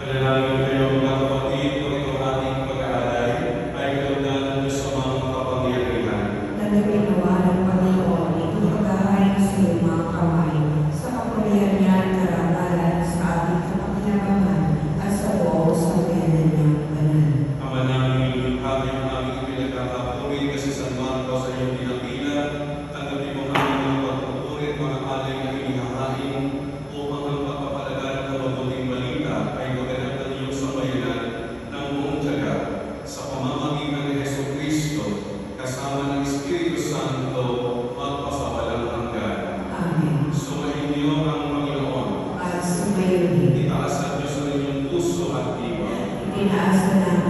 Manalangin kayo mga kapatid kung ito ating pag-aalay ay kalungan ng Diyos amang makapangyarihan. Nagawin nawa ng Panginoon ito pagkahain sa mga kamay kasama ng Espiritu Santo, magpasawalang hanggan. Amen. Sumayin niyo ang Panginoon. At sumayin. Itaas ang Diyos ng inyong puso at diwa. Itinaas na namin